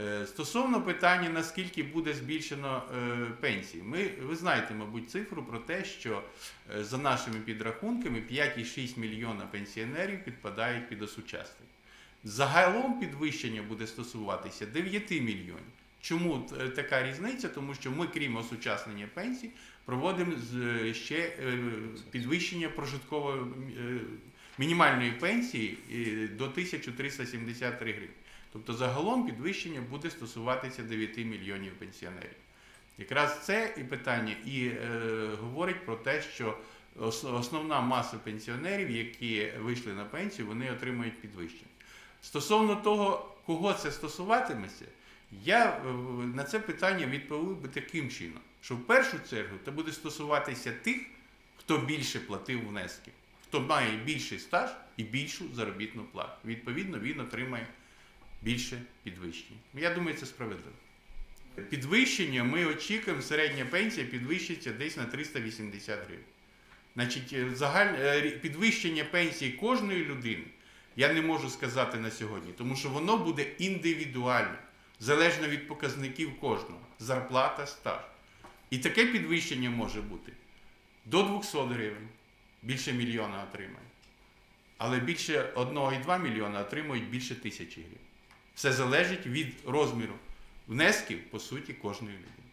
Е, Стосовно питання, наскільки буде збільшено е, пенсії, ми, ви знаєте, мабуть, цифру про те, що е, за нашими підрахунками 5,6 мільйона пенсіонерів підпадають під осучаснення. Загалом підвищення буде стосуватися 9 мільйонів. Чому така різниця? Тому що ми, крім осучаснення пенсій, проводимо ще підвищення прожиткової мінімальної пенсії до 1373 гривень. Тобто загалом підвищення буде стосуватися 9 мільйонів пенсіонерів. Якраз це і питання і е, говорить про те, що основна маса пенсіонерів, які вийшли на пенсію, вони отримують підвищення. Стосовно того, кого це стосуватиметься, я е, на це питання відповів би таким чином, що в першу чергу це буде стосуватися тих, хто більше платив внески, хто має більший стаж і більшу заробітну плату. Відповідно, він отримає більше підвищення. Я думаю, це справедливо. Підвищення ми очікуємо, середня пенсія підвищиться десь на 380 гривень. Значить, е, загаль... е, підвищення пенсії кожної людини я не можу сказати на сьогодні, тому що воно буде індивідуальне, залежно від показників кожного. Зарплата, стаж. І таке підвищення може бути до 200 гривень, більше мільйона отримає. Але більше 1,2 мільйона отримують більше тисячі гривень. Все залежить від розміру внесків, по суті, кожної людини.